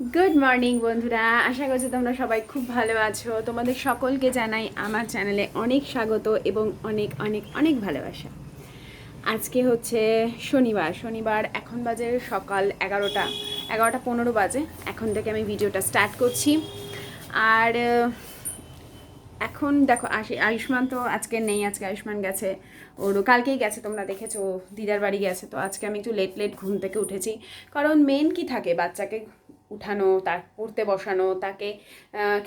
Good morning বন্ধুরা। আশা করছি তোমরা সবাই খুব ভালো আছো। তোমাদের সকলকে জানাই আমার চ্যানেলে অনেক স্বাগত এবং অনেক অনেক অনেক ভালোবাসা। আজকে হচ্ছে শনিবার। শনিবার, এখন বাজে সকাল এগারোটা। এগারোটা পনেরো বাজে। এখন থেকে আমি ভিডিওটা স্টার্ট করছি। আর এখন দেখো আয়ুষ্মান তো আজকে নেই, আজকে আয়ুষ্মান গেছে। ওর কালকেই গেছে, তোমরা দেখেছ দিদার বাড়ি গেছে। তো আজকে আমি একটু লেট লেট ঘুম থেকে উঠেছি। কারণ মেন কি থাকে? বাচ্চাকে উঠানো তার পড়তে বসানো, তাকে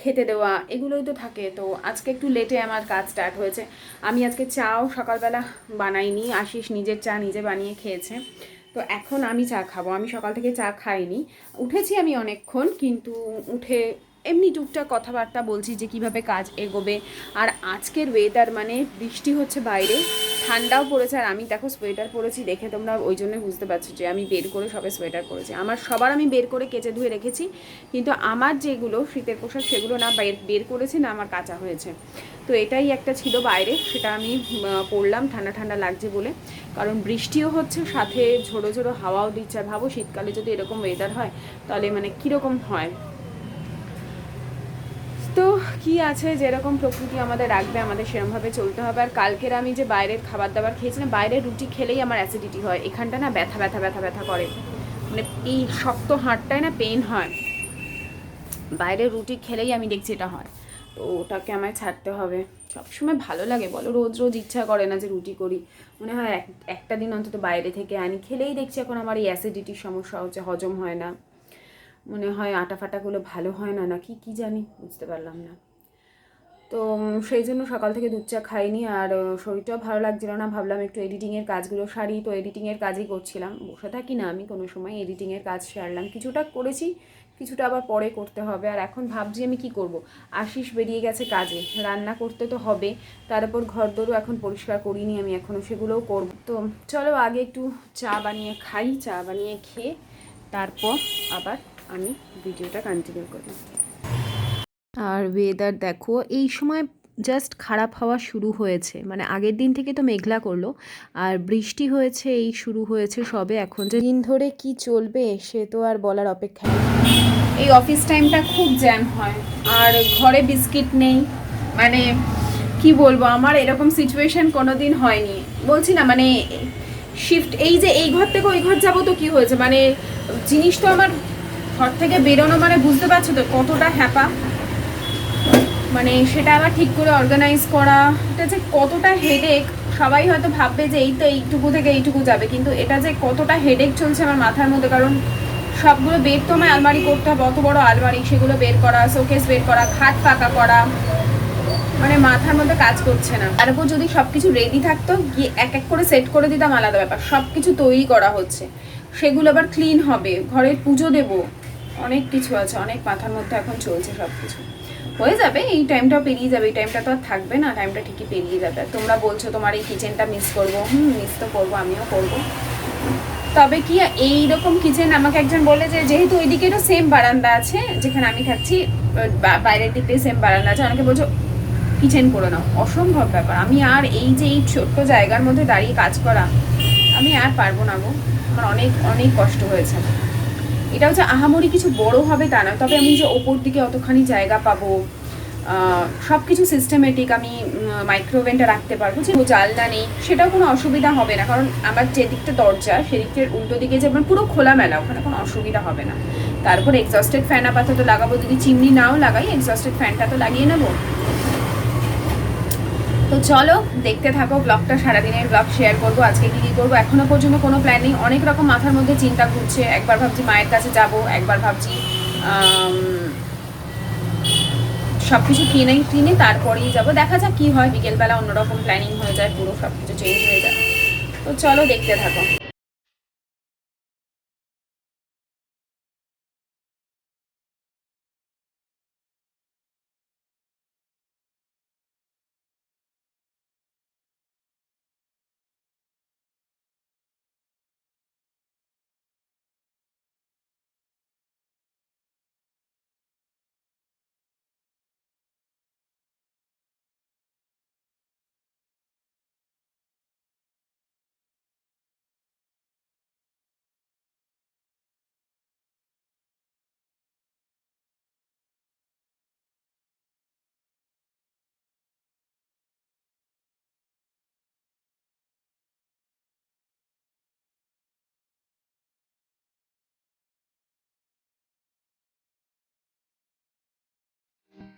খেতে দেওয়া, এগুলোই তো থাকে। তো আজকে একটু লেটে আমার কাজ স্টার্ট হয়েছে। আমি আজকে চাও সকালবেলা বানাইনি। আশিস নিজের চা নিজে বানিয়ে খেয়েছে। তো এখন আমি চা খাব। আমি সকাল থেকে চা খাইনি। উঠেছি আমি অনেকক্ষণ, কিন্তু উঠে এমনি টুকটাক কথাবার্তা বলছি যে কীভাবে কাজ এগোবে, আর আজকের ওয়েদার মানে বৃষ্টি হচ্ছে বাইরে, ঠান্ডাও পড়েছে আর আমি দেখো সোয়েটার পরেছি দেখে তোমরা ওই জন্য বুঝতে পারছ যে আমি বের করে সবে সোয়েটার পরেছি। আমার সবার আমি বের করে কেচে ধুয়ে রেখেছি, কিন্তু আমার যেগুলো শীতের পোশাক সেগুলো না বের বের করেছি না আমার কাঁচা হয়েছে। তো এটাই একটা ছিল বাইরে, সেটা আমি পরলাম, ঠান্ডা ঠান্ডা লাগছে বলে। কারণ বৃষ্টিও হচ্ছে, সাথে ঝোড়ো ঝোড়ো হাওয়াও দিচ্ছে। ভাবো শীতকালে যদি এরকম ওয়েদার হয়, তাহলে মানে কীরকম হয়? তো কি আছে, যেরকম প্রকৃতি আমাদের রাখবে, আমাদের সেরকমভাবে চলতে হবে। আর কালকের আমি যে বাইরের খাবার দাবার খেয়েছিলাম, বাইরের রুটি খেলেই আমার অ্যাসিডিটি হয়। এখানটা না ব্যথা ব্যথা ব্যথা ব্যথা করে। মানে এই শক্ত হাড়টায় না পেন হয়। বাইরের রুটি খেলেই আমি দেখছি এটা হয়। তো ওটাকে আমায় ছাড়তে হবে। সবসময় ভালো লাগে, বলো, রোজ রোজ ইচ্ছা করে না যে রুটি করি। মনে হয় এক, একটা দিন অন্তত বাইরে থেকে আনি। খেলেই দেখছি এখন আমার এই অ্যাসিডিটির সমস্যা হচ্ছে, হজম হয় না। মনে হয় আটা ফাটাগুলো ভালো হয় না নাকি? কি জানি? বুঝতে পারলাম না। তো সেই জন্য সকাল থেকে দুধ চা খাইনি আর শরীরটাও ভালো লাগছিল না। ভাবলাম একটু এডিটিংয়ের কাজগুলো সারি। তো এডিটিংয়ের কাজই করছিলাম। বসে থাকি না আমি, কোনো সময় এডিটিংয়ের কাজ সারলাম। কিছুটা করেছি, কিছুটা আবার পরে করতে হবে। আর এখন ভাবছি আমি কি করব? আশিস বেরিয়ে গেছে কাজে। রান্না করতে তো হবে। তার উপর ঘর দরও এখন পরিষ্কার করিনি আমি এখনও সেগুলোও করব। তো, চলো আগে একটু চা বানিয়ে খাই। চা বানিয়ে খেয়ে তারপর আবার আমি ভিডিওটা কন্টিনিউ করি। আর ওয়েদার দেখো, এই সময় জাস্ট খারাপ হওয়া শুরু হয়েছে। মানে আগের দিন থেকে তো মেঘলা করল, আর বৃষ্টি হয়েছে, এই শুরু হয়েছে সবে এখন। যে দিন ধরে কি চলবে, সে তো আর বলার অপেক্ষা নেই। এই অফিস টাইমটা খুব জ্যাম হয়, আর ঘরে বিস্কিট নেই। মানে কি বলব, আমার এরকম সিচুয়েশন কোনোদিন হয়নি। বলছি না মানে শিফট এই যে এই ঘর থেকে ওই ঘর যাব তো কি হয়েছে? মানে জিনিস তো আমার ঘর থেকে বেরোনো মানে বুঝতে পারছ তো কতটা হ্যাপা? মানে সেটা আবার ঠিক করে অর্গানাইজ করা, এটা যে কতটা হেডেক সবাই হয়তো ভাববে যে এই তো এইটুকু থেকে এইটুকু যাবে, কিন্তু এটা যে কতটা হেডেক চলছে আমার মাথার মধ্যে, কারণ সবগুলো বের তো আমায় আলমারি করতে হবে, অত বড় আলমারি, সেগুলো বের করা শোকেস বের করা, খাট পাকা করা মানে মাথার মধ্যে কাজ করছে না। তার উপর যদি সব কিছু রেডি থাকতো, গিয়ে এক এক করে সেট করে দিতাম, আলাদা ব্যাপার। সব কিছু তৈরি করা হচ্ছে। সেগুলো আবার ক্লিন হবে, ঘরের পুজো দেব। অনেক কিছু আছে, অনেক মাথার মধ্যে এখন চলছে সব কিছু হয়ে যাবে, এই টাইমটা পেরিয়ে যাবে, এই টাইমটা তো আর থাকবে না টাইমটা ঠিকই পেরিয়ে যাবে। তোমরা বলছো তোমার এই কিচেনটা মিস করব, হুম মিস তো করব, আমিও করব। তবে কি এই রকম কিচেন আমাকে একজন বলে যে, যেহেতু ওইদিকেরও সেম বারান্দা আছে, যেখানে আমি থাকছি বাইরের দিক সেম বারান্দা আছে অনেকে বলছো কিচেন করে নাও। অসম্ভব ব্যাপার। আমি আর এই যে এই ছোট্ট জায়গার মধ্যে দাঁড়িয়ে কাজ করা, আমি আর পারব না গো। আমার অনেক অনেক কষ্ট হয়েছে। এটা হচ্ছে আহামরি কিছু বড় হবে তা নয়, তবে আমি যে ওপর দিকে অতখানি জায়গা পাবো সব কিছু সিস্টেমেটিক আমি মাইক্রোওভেনটা রাখতে পারব, যে জালনা নেই, সেটাও কোনো অসুবিধা হবে না, কারণ আমার যেদিকটা দরজা সেদিকটার উল্টো দিকে যে আমার পুরো খোলামেলা, ওখানে কোনো অসুবিধা হবে না। তারপর এক্সস্টেড ফ্যান আপাতত লাগাবো, যদি চিমনি নাও লাগাই এক্সস্টেড ফ্যানটা তো লাগিয়ে নেব। তো চলো, দেখতে থাকো ব্লগটা সারাদিনের ব্লগ শেয়ার করব, আজকে কি কি করব, এখনও পর্যন্ত কোনো প্ল্যান নেই। অনেক রকম মাথার মধ্যে চিন্তা ঘুরছে, একবার ভাবছি মায়ের কাছে যাব, একবার ভাবছি সব কিছু কিনে কিনে তারপরেই যাব। দেখা যাক কী হয়, বিকেলবেলা অন্যরকম প্ল্যানিং হয়ে যায়, পুরো সব কিছু চেঞ্জ হয়ে যায়। তো চলো, দেখতে থাকো।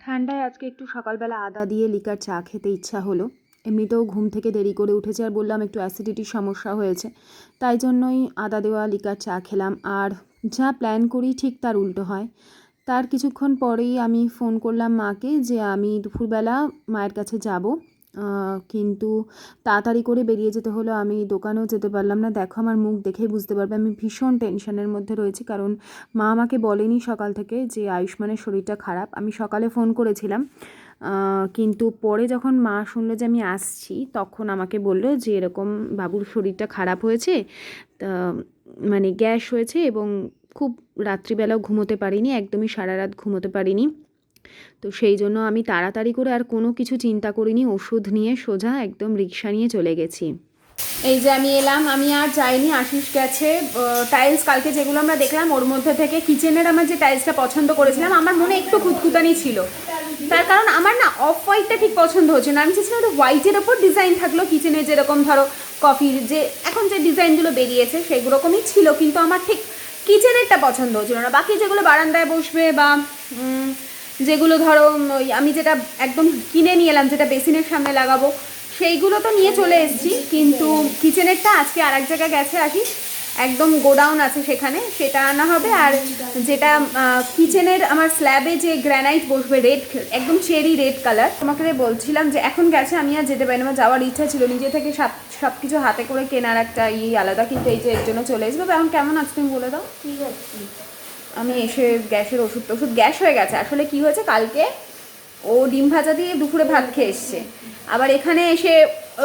ঠান্ডায় আজকে একটু সকালবেলা আদা দিয়ে লিকার চা খেতে ইচ্ছা হলো। এমনিতেও ঘুম থেকে দেরি করে উঠেছে আর বললাম একটু অ্যাসিডিটির সমস্যা হয়েছে। তাই জন্যই আদা দেওয়া লিকার চা খেলাম আর যা প্ল্যান করি ঠিক তার উল্টো হয়। তার কিছুক্ষণ পরেই আমি ফোন করলাম মাকে যে আমি দুপুরবেলা মায়ের কাছে যাব। কিন্তু তাড়াতাড়ি করে বেরিয়ে যেতে হলো। আমি দোকানেও যেতে পারলাম না। দেখো আমার মুখ দেখেই বুঝতে পারবে। আমি ভীষণ টেনশনের মধ্যে রয়েছি কারণ মা আমাকে বলেনি সকাল থেকে যে আয়ুষ্মানের শরীরটা খারাপ। আমি সকালে ফোন করেছিলাম কিন্তু পরে যখন মা শুনলো যে আমি আসছি, তখন আমাকে বলল যে এরকম বাবুর শরীরটা খারাপ হয়েছে মানে গ্যাস হয়েছে এবং খুব রাত্রিবেলাও ঘুমোতে পারিনি, একদমই সারা রাত ঘুমোতে পারিনি। তো সেই জন্য আমি তাড়াতাড়ি করে আর কোনো কিছু চিন্তা করিনি, ওষুধ নিয়ে সোজা একদম রিক্সা নিয়ে চলে গেছি। এই যে আমি এলাম, আমি আর যাইনি, আশিস গেছে। টাইলস কালকে যেগুলো আমরা দেখলাম, ওর মধ্যে থেকে কিচেনের আমার যে টাইলসটা পছন্দ করেছিলাম, আমার মনে একটু খুঁতখুতানি ছিল। তার কারণ আমার না অফ হোয়াইটটা ঠিক পছন্দ হচ্ছে না। আমি চেয়েছিলাম হোয়াইটের ওপর ডিজাইন থাকল কিচেনে যেরকম ধরো কফির যে, এখন যে ডিজাইনগুলো বেরিয়েছে, সেগুরকমই ছিল, কিন্তু আমার ঠিক কিচেনেরটা পছন্দ হচ্ছিল না। বাকি যেগুলো বারান্দায় বসবে বা যেগুলো ধরো আমি যেটা একদম কিনে নিয়ে এলাম, যেটা বেসিনের সামনে লাগাবো, সেইগুলো তো নিয়ে চলে এসেছি, কিন্তু কিচেনেরটা আজকে আর এক জায়গায় গেছে আসি একদম গোডাউন আছে সেখানে, সেটা আনা হবে। আর যেটা কিচেনের আমার স্ল্যাবে যে গ্র্যানাইট বসবে, রেড, একদম চেরি রেড কালার, তোমাকে বলছিলাম যে এখন গেছে, আমি আর যেতে পারি আমার যাওয়ার ইচ্ছা ছিল, নিজে থেকে সব সব কিছু হাতে করে কেনার একটা ইয়ে আলাদা, কিন্তু এই যে এর জন্য চলে এসবে এখন কেমন আছো তুমি বলে দাও। ঠিক আছে। আমি এসে গ্যাসের ওষুধ ওষুধ গ্যাস হয়ে গেছে। আসলে কি হয়েছে? কালকে ও ডিম ভাজা দিয়ে দুপুরে ভাত খেয়ে এসছে। আবার এখানে এসে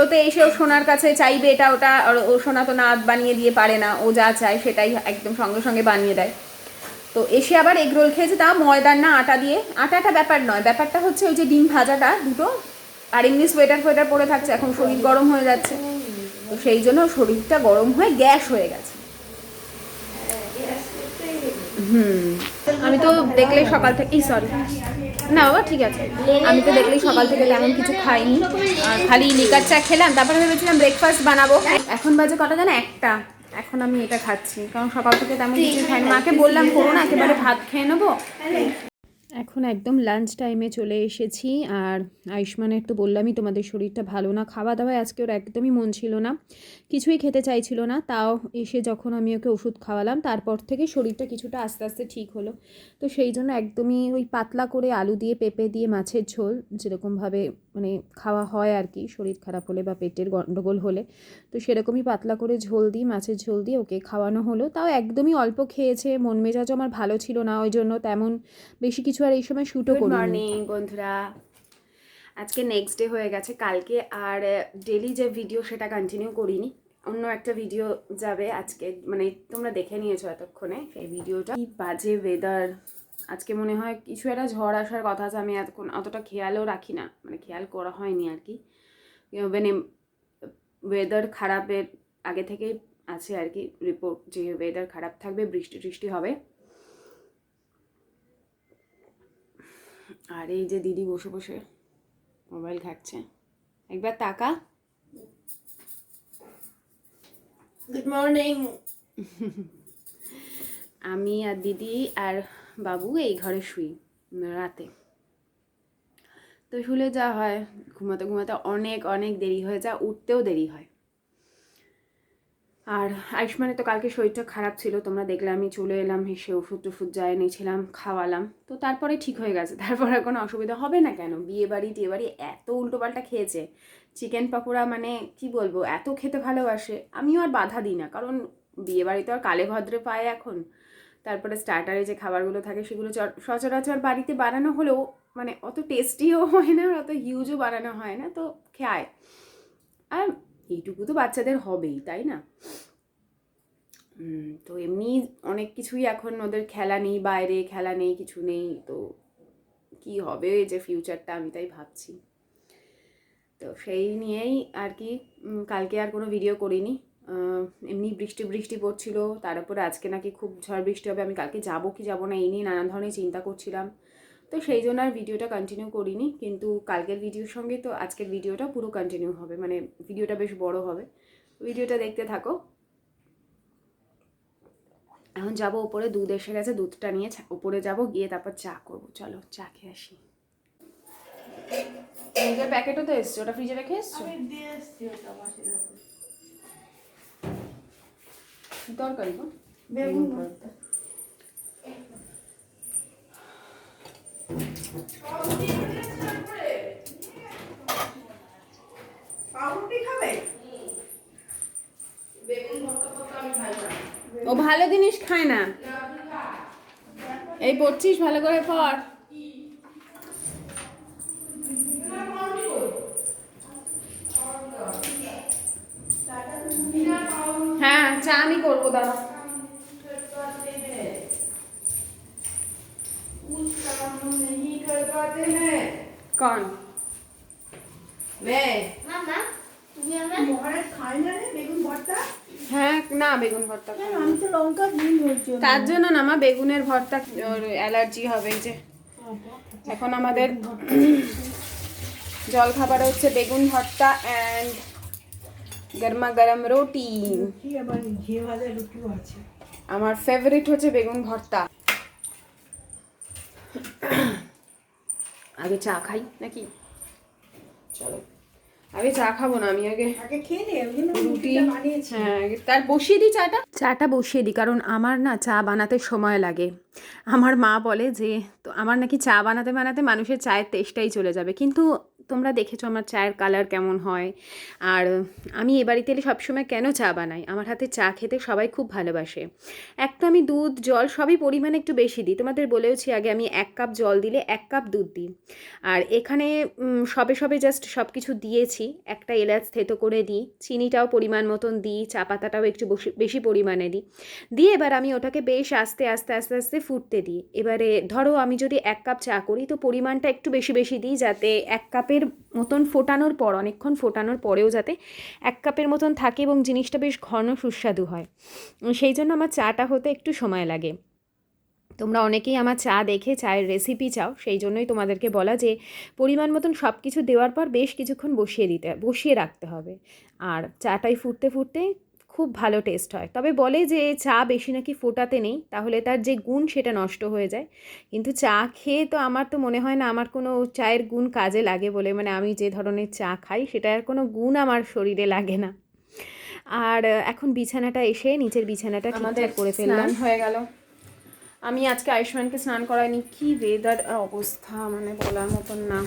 ওতে এসে ও সোনার কাছে চাইবে এটা ওটা ও সোনা তো না বানিয়ে দিয়ে পারে না, ও যা চায় সেটাই একদম সঙ্গে সঙ্গে বানিয়ে দেয়। তো এসে আবার এগ রোল খেয়েছে তা ময়দার না আটা দিয়ে। আটাটা ব্যাপার নয়, ব্যাপারটা হচ্ছে ওই যে ডিম ভাজাটা দুটো, আর এমনি সোয়েটার ফোয়েটার পরে থাকছে, এখন শরীর গরম হয়ে যাচ্ছে। তো সেই জন্য শরীরটা গরম হয়ে গ্যাস হয়ে গেছে। হুম। আমি তো দেখলে সকাল থেকেই সরি না বাবা, ঠিক আছে। আমি তো দেখলেই সকাল থেকে তেমন কিছু খাইনি। আর খালি লিকার চা খেলাম, তারপরে ভেবেছিলাম ব্রেকফাস্ট বানাবো। এখন বাজে কটা জানো একটা। এখন আমি এটা খাচ্ছি। কারণ সকাল থেকে তেমন কিছু খাইনি। মাকে বললাম, করো না, একেবারে ভাত খেয়ে নেব। এখন একদম লাঞ্চ টাইমে চলে এসেছি। আর আয়ুষ্মানের তো বললামই, তোমাদের শরীরটা ভালো না খাওয়া দাওয়ায় আজকে ওর একদমই মন ছিল না। কিছুই খেতে চাইছিল না। তাও এসে যখন আমি ওকে ওষুধ খাওয়ালাম তারপর থেকে শরীরটা কিছুটা আস্তে আস্তে ঠিক হলো। তো সেই জন্য একদমই ওই পাতলা করে আলু দিয়ে পেঁপে দিয়ে মাছের ঝোল যেরকমভাবে মানে খাওয়া হয় আর কি শরীর খারাপ হলে বা পেটের গণ্ডগোল হলে তো সেরকমই পাতলা করে ঝোল দিয়ে মাছের ঝোল দিয়ে ওকে খাওয়ানো হলো। তাও একদমই অল্প খেয়েছে মন মেজাজও আমার ভালো ছিল না ওই জন্য তেমন বেশি কিছু আর এই সময় শ্যুটও করি morning, বন্ধুরা। আজকে নেক্সট ডে হয়ে গেছে, কালকে আর ডেলি যে ভিডিও সেটা কন্টিনিউ করিনি, অন্য একটা ভিডিও যাবে আজকে মানে তোমরা দেখে নিয়েছো এতক্ষণে সেই ভিডিওটা কি বাজে ওয়েদার আজকে মনে হয় কিছু একটা ঝড় আসার কথা আছে, আমি এতক্ষণ অতটা খেয়ালও রাখি না মানে খেয়াল করা হয়নি আর কি। মানে ওয়েদার খারাপের আগে থেকেই আছে আর কি রিপোর্ট যে ওয়েদার খারাপ থাকবে, বৃষ্টি টৃষ্টি হবে। আর এই যে দিদি বসে বসে মোবাইল ঘাটছে। একবার তাকা। গুড মর্নিং আমি আর দিদি আর বাবু এই ঘরে শুই রাতে। তো শুলে যা হয় ঘুমাতে ঘুমাতে অনেক অনেক দেরি হয়ে যা উঠতেও দেরি হয়। আর আয়ুষ্মানের তো কালকে শরীরটা খারাপ ছিল, তোমরা দেখলে আমি চলে এলাম, হেসে ওষুধ টষুধ যা এনেছিলাম, খাওয়ালাম। তো তারপরে ঠিক হয়ে গেছে, তারপরে আর কোনো অসুবিধা হবে না কেন? বিয়ে বাড়ি, টিয়ে বাড়ি এত উল্টোপাল্টা খেয়েছে। চিকেন পাকোড়া মানে কি বলব, এত খেতে ভালোবাসে, আমিও আর বাধা দিই না, কারণ বিয়ে বাড়ি তো আর কালে ভদ্রে পায় এখন। তারপরে স্টার্টারে যে খাবারগুলো থাকে, সেগুলো সচরাচর বাড়িতে বানানো হলেও মানে অত টেস্টিও হয় না, আর অত হিউজও বানানো হয় না, তো খায় আর এইটুকু তো বাচ্চাদের হবেই, তাই না? তো এমনি অনেক কিছুই এখন ওদের খেলা নেই, বাইরে খেলা নেই, কিছু নেই, তো কি হবে যে ফিউচারটা আমি তাই ভাবছি। তো সেই নিয়েই আর কি কালকে আর কোনো ভিডিও করিনি। এমনি বৃষ্টি বৃষ্টি পড়ছিল, তার উপরে আজকে নাকি খুব ঝড় বৃষ্টি হবে, আমি কালকে যাব কি যাব না, এই নিয়ে নানান ধরনের চিন্তা করছিলাম। তো সেই জন্য আর ভিডিওটা কন্টিনিউ করিনি কিন্তু কালকের ভিডিওর সঙ্গে তো আজকের ভিডিওটা পুরো কন্টিনিউ হবে মানে ভিডিওটা বেশ বড় হবে। ভিডিওটা দেখতে থাকো। এখন যাব ওপরে দুধ এসে গেছে দুধটা নিয়ে ওপরে যাব গিয়ে তারপর চা করব। চলো চা খেয়ে আসি। প্যাকেটও তো এসছে ওটা ফ্রিজে রেখে এসছো? তরকারি গো বেগুন ভর্তা। পাউরুটি খাবে ও ভালো জিনিস খায় না। এই পড়ছিস ভালো করে পড়। হ্যাঁ চা আমি করব দাদা कुछ काम नहीं कर पाते हैं কন मैं মামা তুমি আমার মহারাজ খাই না রে বেগুন ভর্তা হ্যাঁ না বেগুন ভর্তা খাই না। আমি তো লঙ্কা ভুল হচ্ছে তার জন্য না মা বেগুনের ভর্তা ওর অ্যালার্জি হবে এই যে এখন আমাদের জল খাবার হচ্ছে বেগুন ভর্তা অ্যান্ড গরমা গরম রুটি কি আবার ঘি ভাজা রুটিও আছে আমার ফেভারিট হচ্ছে বেগুন ভর্তা আগে চা খাই নাকি? চলো। আগে চা খাব না আমি আগে আগে খেয়ে রুটি বানিয়েছি। হ্যাঁ তার বসিয়ে দিই চাটা? চাটা বসিয়ে দিই কারণ আমার না চা বানাতে সময় লাগে। আমার মা বলে যে তো আমার নাকি চা বানাতে বানাতে মানুষের চায়ের টেস্টটাই চলে যাবে। কিন্তু তোমরা দেখেছ আমার চায়ের কালার কেমন হয়। আর আমি এ বাড়িতে এলে সবসময় কেন চা বানাই? আমার হাতে চা খেতে সবাই খুব ভালোবাসে। এক তো আমি দুধ, জল সবই পরিমাণে একটু বেশি দিই। তোমাদের বলেওছি আগে আমি এক কাপ জল দিলে এক কাপ দুধ দিই। আর এখানে সবে সবে জাস্ট সব কিছু দিয়েছি। একটা এলাচ থেতো করে দিই। চিনিটাও পরিমাণ মতন দিই। চা পাতাটাও একটু বেশি পরিমাণে দিই। দিয়ে এবার আমি ওটাকে বেশ আস্তে আস্তে আস্তে আস্তে ফুটতে দিই। এবারে ধরো আমি যদি এক কাপ চা করি তো পরিমাণটা একটু বেশি বেশি দিই যাতে এক কাপের মতন ফোটানোর পর, অনেকক্ষণ ফোটানোর পরেও যাতে এক কাপের মতন থাকে এবং জিনিসটা বেশ ঘন সুস্বাদু হয়। সেই জন্য আমার চাটা হতে একটু সময় লাগে। তোমরা অনেকেই আমার চা দেখে, চায়ের রেসিপি চাও, সেই জন্যই তোমাদেরকে বলা যে, পরিমাণ মতন সব কিছু দেওয়ার পর বেশ কিছুক্ষণ বসিয়ে দিতে, বসিয়ে রাখতে হবে। আর চাটাই ফুটতে ফুটতে খুব ভালো টেস্ট হয়। তবে বলে যে চা বেশি নাকি ফোটাতে নেই তাহলে তার যে গুণ সেটা নষ্ট হয়ে যায়। কিন্তু চা খেয়ে তো আমার তো মনে হয় না আমার কোনো চায়ের গুণ কাজে লাগে বলে মানে আমি যে ধরনের চা খাই সেটার কোনো গুণ আমার শরীরে লাগে না। আর এখন বিছানাটা এসে নিচের বিছানাটা ঠিকঠাক করে ফেললাম। হয়ে গেল। আমি আজকে আয়ুষ্মানকে স্নান করাইনি কি ওয়েদার অবস্থা মানে বলার মতন না।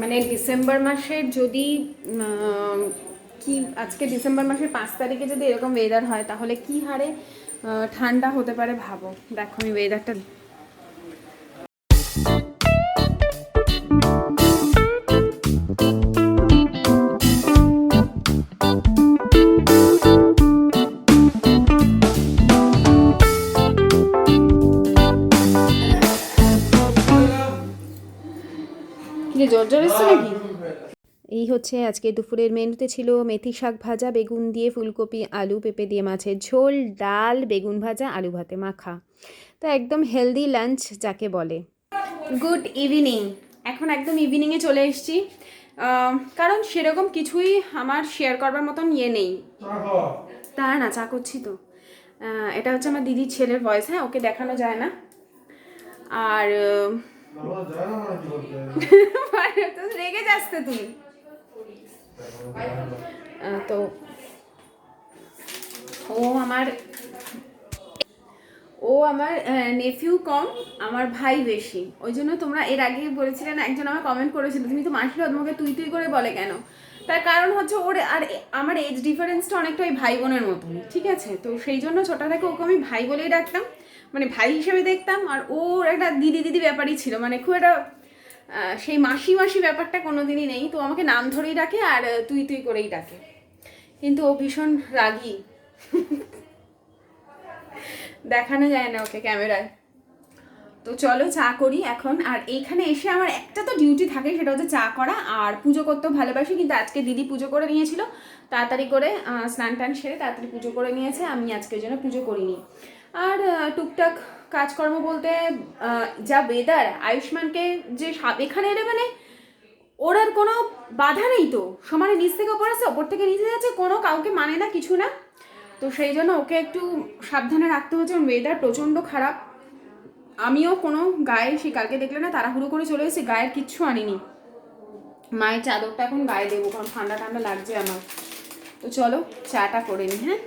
মানে ডিসেম্বর মাসের যদি কি আজকে ডিসেম্বর মাসের পাঁচ তারিখে যদি এরকম ওয়েদার হয়, তাহলে কি হারে ঠান্ডা হতে পারে ভাবো। দেখো আমি ওয়েদারটা এই হচ্ছে আজকে দুপুরের মেনুতে ছিল মেথি শাক ভাজা বেগুন দিয়ে ফুলকপি আলু পেঁপে দিয়ে মাছের ঝোল ডাল বেগুন ভাজা আলু ভাতে মাখা। তো একদম হেলদি লাঞ্চ যাকে বলে। গুড ইভিনিং এখন একদম ইভিনিংয়ে চলে এসেছি। কারণ সেরকম কিছুই আমার শেয়ার করবার মতন ইয়ে নেই। তা না চা করছি তো। এটা হচ্ছে আমার দিদির ছেলের ভয়েস হ্যাঁ ওকে দেখানো যায় না। আর তো রেগে যাস তো তুই আহ, তো ও আমার ও আমার নেফিউ কম, আমার ভাই বেশি। ওই জন্য তোমরা এর আগে বলেছিলে না, একজন আমার কমেন্ট করেছিল, তুমি তো মাসির তোমাকে তুই তুই করে বলে কেন? তার কারণ হচ্ছে ওর, আর আমার এজ ডিফারেন্সটা অনেকটা ওই ভাই বোনের মতনই ঠিক আছে? তো সেই জন্য ছোটো থেকে ওকে আমি ভাই বলেই ডাকতাম মানে ভাই হিসেবে দেখতাম, আর ওর একটা দিদি দিদি ব্যাপারই ছিল মানে খুব একটা সেই মাসি মাসি ব্যাপারটা কোনো দিনই নেই। তো আমাকে নাম ধরেই ডাকে আর তুই তুই করেই ডাকে। কিন্তু ও ভীষণ রাগী। দেখানো যায় না ওকে ক্যামেরায়। তো চলো চা করি এখন। আর এইখানে এসে আমার একটা তো ডিউটি থাকে, সেটা হচ্ছে চা করা। আর পুজো করতেও ভালোবাসি, কিন্তু আজকে দিদি পুজো করে নিয়েছিল। তাড়াতাড়ি করে স্নান টান সেরে তাড়াতাড়ি পুজো করে নিয়েছে। আমি আজকে ওই জন্য পুজো করিনি। আর টুকটাক কাজকর্ম বলতে যা ওয়েদার আয়ুষ্মানকে যে সা- এখানে এলে মানে ওর আর কোনো বাধা নেই তো। সমানে নিচ থেকে ওপর আছে, ওপর থেকে নিচে যাচ্ছে, কোনো কাউকে মানে না, কিছু না। তো সেই জন্য ওকে একটু সাবধানে রাখতে হচ্ছে ওয়েদার প্রচণ্ড খারাপ। আমিও কোনো গায়ে সেই কালকে দেখলে না, তাড়াহুড়ো করে চলে এসেছি, গায়ের কিচ্ছু আনিনি। মায়ের চাদরটা এখন গায়ে দেবো, কারণ ঠান্ডা ঠান্ডা লাগছে আমার। তো চলো, চাটা করে নিই হ্যাঁ?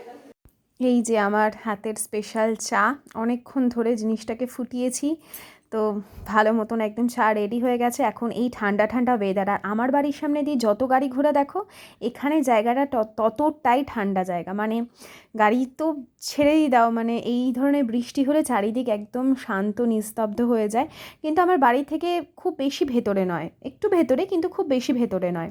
এই যে আমার হাতের স্পেশাল চা অনেকক্ষণ ধরে জিনিসটাকে ফুটিয়েছি। তো ভালো মতন একদম চা রেডি হয়ে গেছে। এখন এই ঠান্ডা ঠান্ডা ওয়েদার আর আমার বাড়ির সামনে দিয়ে যত গাড়ি ঘোড়া দেখো, এখানে জায়গাটা ততটাই ঠান্ডা জায়গা। মানে গাড়ি তো ছেড়েই দাও মানে এই ধরনের বৃষ্টি হলে চারিদিক একদম শান্ত, নিস্তব্ধ হয়ে যায়। কিন্তু আমার বাড়ি থেকে খুব বেশি ভেতরে নয়। একটু ভেতরে, কিন্তু খুব বেশি ভেতরে নয়।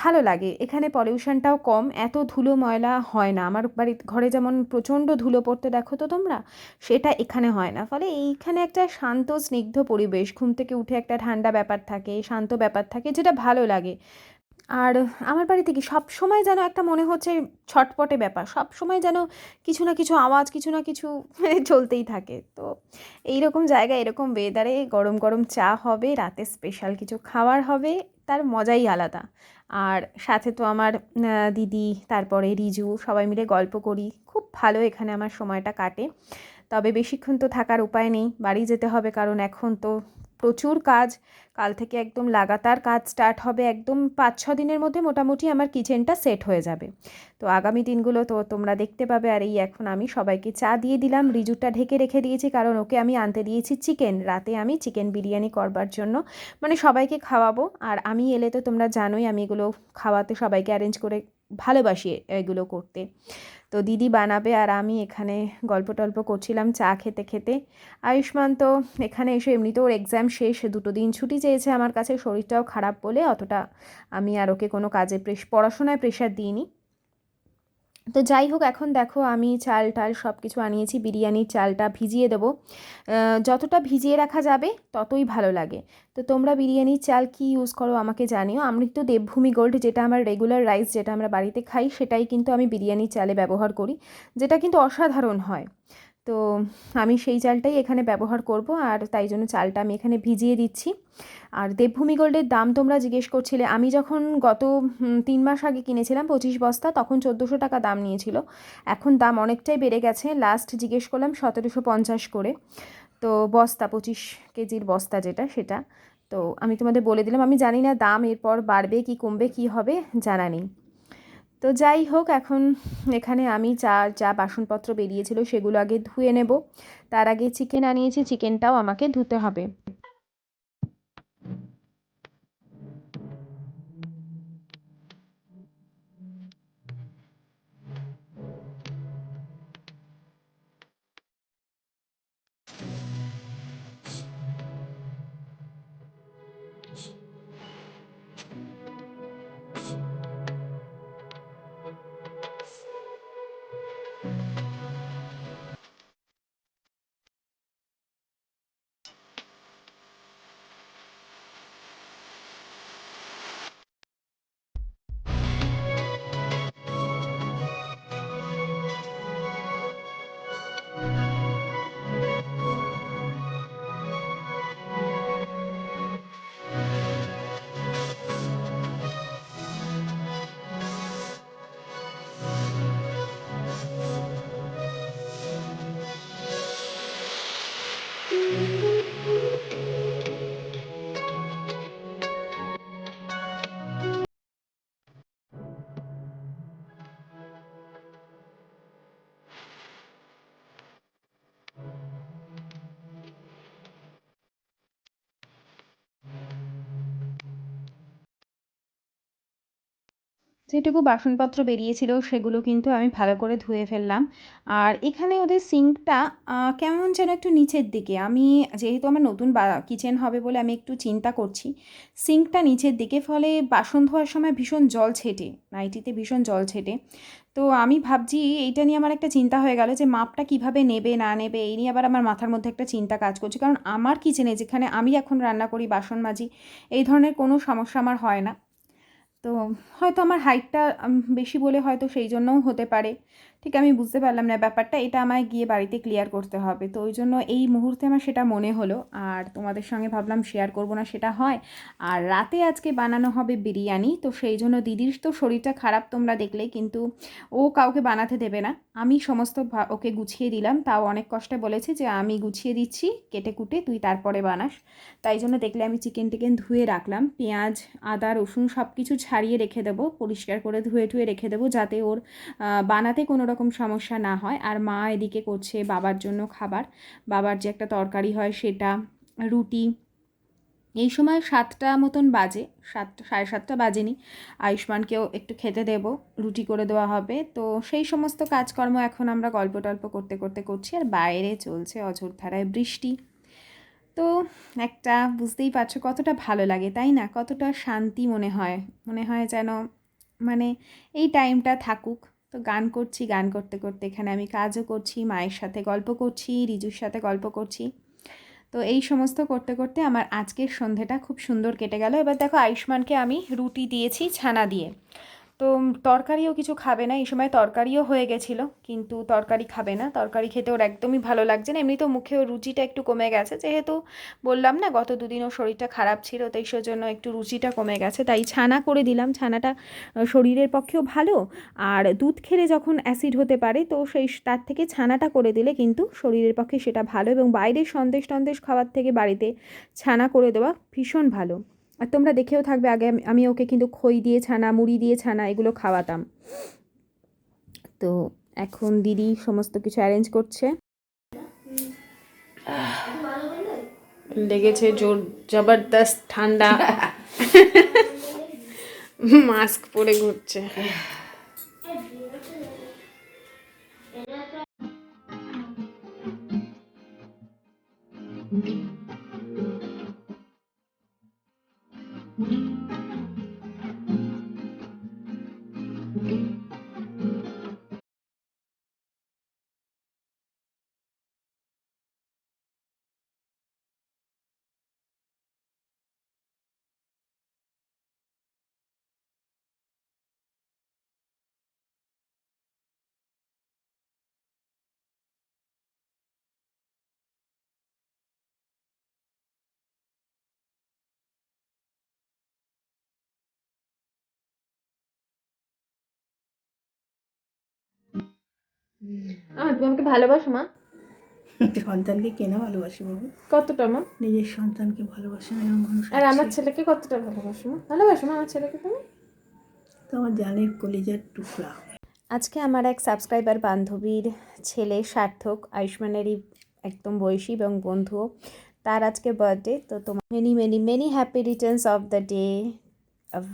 ভালো লাগে। এখানে পলিউশনটাও কম। এত ধুলো ময়লা হয় না। আমার বাড়ির ঘরে যেমন প্রচণ্ড ধুলো পড়তে দেখো তো তোমরা, সেটা এখানে হয় না। ফলে এইখানে একটা শান্ত, স্নিগ্ধ পরিবেশ, ঘুম থেকে উঠে একটা ঠান্ডা ব্যাপার থাকে, শান্ত ব্যাপার থাকে, যেটা ভালো লাগে। আর আমার বাড়িতে কি সব সময় যেন একটা মনে হচ্ছে ছটপটে ব্যাপার, সব সময় যেন কিছু না কিছু আওয়াজ, কিছু না কিছু চলতেই থাকে। তো এইরকম জায়গায়, এরকম ওয়েদারে গরম গরম চা হবে, রাতে স্পেশাল কিছু খাবার হবে, তার মজাই আলাদা। আর সাথে তো আমার দিদি, তারপরে রিজু, সবাই মিলে গল্প করি, খুব ভালো এখানে আমার সময়টা কাটে। তবে বেশিক্ষণ তো থাকার উপায় নেই, বাড়ি যেতে হবে কারণ এখন তো প্রচুর কাজ। কাল থেকে একদম লাগাতার কাজ স্টার্ট হবে একদম পাঁচ ছ দিনের মধ্যে মোটামুটি আমার কিচেনটা সেট হয়ে যাবে। তো আগামী দিনগুলো তো তোমরা দেখতে পাবে আর এই এখন আমি সবাইকে চা দিয়ে দিলাম রিজুটা ঢেকে রেখে দিয়েছি কারণ ওকে আমি আনতে দিয়েছি চিকেন রাতে আমি চিকেন বিরিয়ানি করবার জন্য। মানে সবাইকে খাওয়াবো আর আমি এলে তো তোমরা জানোই আমি এগুলো খাওয়াতে সবাইকে অ্যারেঞ্জ করে ভালোবাসি এগুলো করতে। তো দিদি বানাবে আর আমি এখানে গল্প টল্প করছিলাম চা খেতে খেতে। আয়ুষ্মান তো এখানে এসে এমনিতে ওর এক্সাম শেষ, দুটো দিন ছুটি চেয়েছে আমার কাছে, শরীরটাও খারাপ বলে, অতটা আমি আর ওকে কোনো কাজে পড়াশোনায় প্রেশার দিইনি। তো যাই হোক, এখন দেখো আমি চাল টাল সব কিছু আনিয়েছি, বিরিয়ানির চালটা ভিজিয়ে দেবো। যতটা ভিজিয়ে রাখা যাবে ততই ভালো লাগে। তো তোমরা বিরিয়ানির চাল কি ইউজ করো আমাকে জানিও। আমি তো দেবভূমি গোল্ড যেটা আমার রেগুলার রাইস যেটা আমরা বাড়িতে খাই, সেটাই কিন্তু আমি বিরিয়ানির চালে ব্যবহার করি, যেটা কিন্তু অসাধারণ হয়। তো আমি সেই চালটাই এখানে ব্যবহার করব আর তাই জন্য চালটা আমি এখানে ভিজিয়ে দিচ্ছি। আর দেবভূমি গোল্ডের দাম তোমরা জিজ্ঞেস করছিলে, আমি যখন গত তিন মাস আগে কিনেছিলাম পঁচিশ বস্তা, তখন চোদ্দোশো টাকা দাম নিয়েছিল। এখন দাম অনেকটাই বেড়ে গেছে লাস্ট জিজ্ঞেস করলাম সতেরোশো পঞ্চাশ করে। তো বস্তা, পঁচিশ কেজির বস্তা যেটা, সেটা। তো আমি তোমাদের বলে দিলাম, আমি জানি না দাম, এরপর বাড়বে কি কমবে, কি হবে, জানা নেই। তো যাই হোক, এখন এখানে আমি চা, যা বাসনপত্র বেরিয়েছিল সেগুলো আগে ধুয়ে নেব। তার আগে চিকেন আনিয়েছি চিকেনটাও আমাকে ধুতে হবে। যেটুকু বাসনপত্র বেরিয়েছিল সেগুলো কিন্তু আমি ভালো করে ধুয়ে ফেললাম। আর এখানে ওদের সিঙ্কটা কেমন যেন একটু নিচের দিকে। আমি যেহেতু আমার নতুন কিচেন হবে বলে আমি একটু চিন্তা করছি, সিঙ্কটা নিচের দিকে, ফলে বাসন ধোয়ার সময় ভীষণ জল ছেটে, নাইটিতে ভীষণ জল ছেটে। তো আমি ভাবছি, এইটা নিয়ে আমার একটা চিন্তা হয়ে গেল যে মাপটা কীভাবে নেবে, না নেবে, এই নিয়ে আবার আমার মাথার মধ্যে একটা চিন্তা কাজ করছে। কারণ আমার কিচেনে যেখানে আমি এখন রান্না করি, বাসন মাজি, এই ধরনের কোনো সমস্যা আমার হয় না। তো হয়তো আমার হাইটটা বেশি বলে হয়তো সেই জন্যও হতে পারে। ঠিক আমি বুঝতে পারলাম না ব্যাপারটা, এটা আমায় গিয়ে বাড়িতে ক্লিয়ার করতে হবে। তো ওই জন্য এই মুহূর্তে আমার সেটা মনে হলো, আর তোমাদের সঙ্গে ভাবলাম শেয়ার করব না সেটা হয়। আর রাতে আজকে বানানো হবে বিরিয়ানি, তো সেই জন্য দিদির তো শরীরটা খারাপ তোমরা দেখলে, কিন্তু ও কাউকে বানাতে দেবে না। আমি সমস্ত ওকে গুছিয়ে দিলাম, তাও অনেক কষ্টে বলেছে যে আমি গুছিয়ে দিচ্ছি, কেটে কুটে তুই তারপরে বানাস। তাই জন্য দেখলে আমি চিকেন টিকেন ধুয়ে রাখলাম, পেঁয়াজ, আদা, রসুন সব কিছু ছাড়িয়ে রেখে দেবো, পরিষ্কার করে ধুয়ে ধুয়ে রেখে দেবো, যাতে ওর বানাতে কোনো রকম সমস্যা না হয়। আর মা এদিকে করছে বাবার জন্য খাবার। বাবার যে একটা তরকারি হয় সেটা, রুটি। এই সময় সাতটা মতন বাজে সাতটা সাড়ে সাতটা বাজেনি। আয়ুষ্মানকেও একটু খেতে দেব, রুটি করে দেওয়া হবে। তো সেই সমস্ত কাজকর্ম এখন আমরা গল্প টল্প করতে করতে করছি আর বাইরে চলছে অঝোরধারায় বৃষ্টি। তো একটা বুঝতেই পারছ কতটা ভালো লাগে, তাই না? কতটা শান্তি মনে হয়। মনে হয় যেন মানে এই টাইমটা থাকুক। তো গান করছি, গান করতে করতে এখানে আমি কাজও করছি, মায়ের সাথে গল্প করছি, রিজুর সাথে গল্প করছি। তো এই সমস্ত করতে করতে আমার আজকের সন্ধেটা খুব সুন্দর কেটে গেল। এবার দেখো আয়ুষ্মানকে আমি রুটি দিয়েছি ছানা দিয়ে। তো তরকারিও কিছু খাবে না, এই সময় তরকারিও হয়ে গেছিল, কিন্তু তরকারি খাবে না, তরকারি খেতে ওর একদমই ভালো লাগছে না এমনি তো মুখে ওর রুচিটা একটু কমে গেছে, যেহেতু বললাম না গত দুদিন ওর শরীরটা খারাপ ছিল তাই সেজন্য একটু রুচিটা কমে গেছে, তাই ছানা করে দিলাম, ছানাটা শরীরের পক্ষেও ভালো, আর দুধ খেলে যখন অ্যাসিড হতে পারে, তো সেই তার থেকে ছানাটা করে দিলে কিন্তু শরীরের পক্ষে সেটা ভালো, এবং বাইরের সন্দেশ টন্দেশ খাওয়ার থেকে বাড়িতে ছানা করে দেওয়া ভীষণ ভালো। আর তোমরা দেখেও থাকবে আগে আমি- ওকে কিন্তু খই দিয়ে ছানা মুড়ি দিয়ে ছানা এগুলো খাওয়াতাম। তো এখন দিদি সমস্ত কিছু অ্যারেঞ্জ করছে। লেগেছে জোর জবরদস্ত ঠান্ডা। মাস্ক পরে ঘুরছে। Mm-hmm. আমার তুমি আমাকে ভালোবাসো মা। সন্তানকে কেনা ভালোবাসি বাবু? কতটা মা? নিজের সন্তানকে ভালোবাসে না এমন মানুষ আর আমার ছেলেকে কতটা ভালোবাসো মা? ভালোবাসো মা আমার ছেলেকে তুমি? তোমার জানের কলিজার টুকরা। আজকে আমার এক সাবস্ক্রাইবার বান্ধবীর ছেলে সার্থক আয়ুষ্মানেরই একদম বয়সী এবং বন্ধুও। তার আজকে বার্থডে তো তোমার many many many happy returns of the day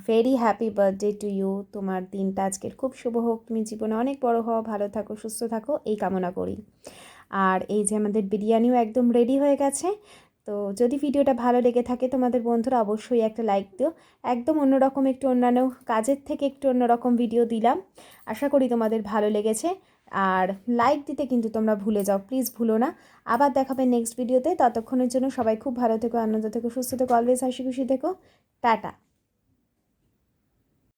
very happy birthday to you তোমার দিনটা আজকের খুব শুভ হোক। তুমি জীবনে অনেক বড় হও, ভালো থাকো, সুস্থ থাকো, এই কামনা করি। আর এই যে আমাদের বিরিয়ানিও একদম রেডি হয়ে গেছে। তো যদি ভিডিওটা ভালো লেগে থাকে তোমাদের বন্ধুরা অবশ্যই একটা লাইক দিও। একদম অন্যরকম একটু অন্যান্য কাজের থেকে একটু অন্যরকম ভিডিও দিলাম। আশা করি তোমাদের ভালো লেগেছে। আর লাইক দিতে কিন্তু তোমরা ভুলে যাও প্লিজ ভুলো না। আবার দেখাবে নেক্সট ভিডিওতে ততক্ষণের জন্য সবাই খুব ভালো থেকো, আনন্দ থেকো, সুস্থ থেকো অলওয়েজ হাসি খুশি থেকো। টাটা।